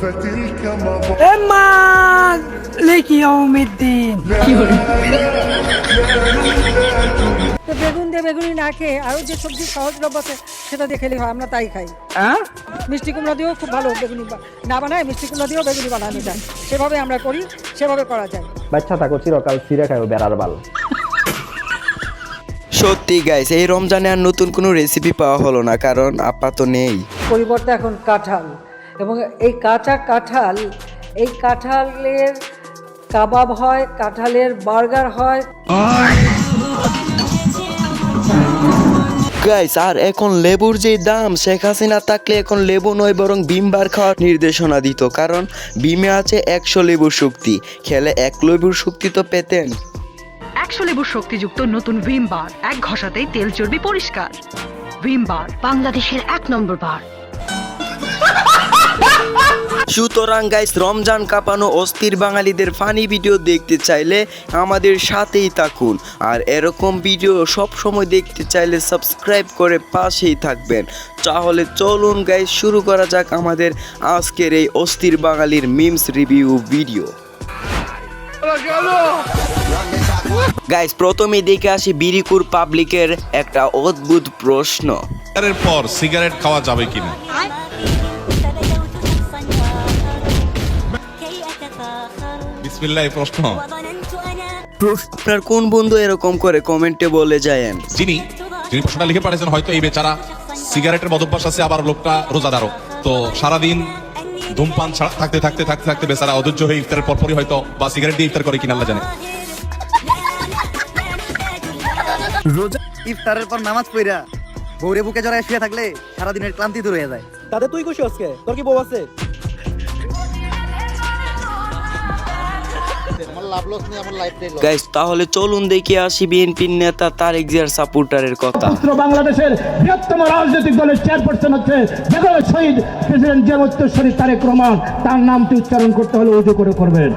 فتلك مضى مالك يوم الدين তো বেগুন দিয়ে বেগুনি না খেয়ে আরও যে সবজি সহজলভ্য আছে সেটা দিয়ে খেলে হয় আমরা তাই খাই মিষ্টি কুমড়া দিয়েও খুব ভালো বেগুনি বা- না বানায় মিষ্টি কুমড়া দিয়েও বেগুনি বানানো যায় সেভাবে আমরা করি সেভাবে করা যায় বাচ্চা থাকো চিরকাল সিরে খাইও বেড়ার বাল সত্যি গাইস এই রমজানে আর নতুন কোনো রেসিপি পাওয়া হলো না কারণ আপাতত নেই পরিবর্তে এখন কাঁঠাল এবং এই কাঁচা কাঁঠাল এই কাঁঠালের কাবাব হয় কাঁঠালের বার্গার হয়। গাইস আর এখন লেবুর যে দাম শেখ হাসিনা থাকলে এখন লেবু নয় বরং বিমবার খাওয়ার নির্দেশনা দিত কারণ বিমে আছে একশো লেবুর শক্তি। খেলে এক লেবুর শক্তি তো পেতেন। একশো লেবুর শক্তিযুক্ত নতুন ভিম বার এক ঘষাতেই তেল চর্বি পরিষ্কার। ভিম বার বাংলাদেশের এক নম্বর বার। সুতরাং গাইস রমজান কাঁপানো অস্থির বাঙালিদের ফানি ভিডিও দেখতে চাইলে আমাদের সাথেই থাকুন। আর এরকম ভিডিও সব সময় দেখতে চাইলে সাবস্ক্রাইব করে পাশেই থাকবেন। তাহলে চলুন গাইস শুরু করা যাক আমাদের আজকের এই অস্থির বাঙালির মিমস রিভিউ ভিডিও গাইস প্রথমে দেখে আসি বিরিকুর পাবলিকের একটা অদ্ভুত প্রশ্ন। পর সিগারেট খাওয়া যাবে কিনা? বিসমিল্লাহ প্রশ্ন। আপনার কোন বন্ধু এরকম করে কমেন্টে বলে যায়েন যিনি যিনি প্রশ্নটা লিখে পাঠিয়েছেন হয়তো এই বেচারা সিগারেটের মদভ্যাস আছে আবার লোকটা রোজাদারও। তো সারাদিন ধূমপান ছাড়া থাকতে থাকতে থাকতে থাকতে বেচারা অধৈর্য হয়ে ইফতারের পরপরই হয়তো বা সিগারেট দিয়ে ইফতার করে কিনা আল্লাহ জানে। রোজা ইফতারের পর নামাজ পড়া বউরে বুকে জড়ায় শুয়ে থাকলে সারাদিনের ক্লান্তি দূর হয়ে যায়। তাতে তুই খুশি আজকে তোর কি বউ আছে? গাইস তাহলে চলুন দেখি আসি বিএনপির নেতা তারেক জিয়ার সাপোর্টারের কথা। বাংলাদেশের বৃহত্তম রাজনৈতিক দলের চেয়ারপারসন হচ্ছে বেগম শহীদ প্রেসিডেন্ট জিয়া উত্তরসরী তারেক রহমান। তার নামটি উচ্চারণ করতে হলে উজু করে করবেন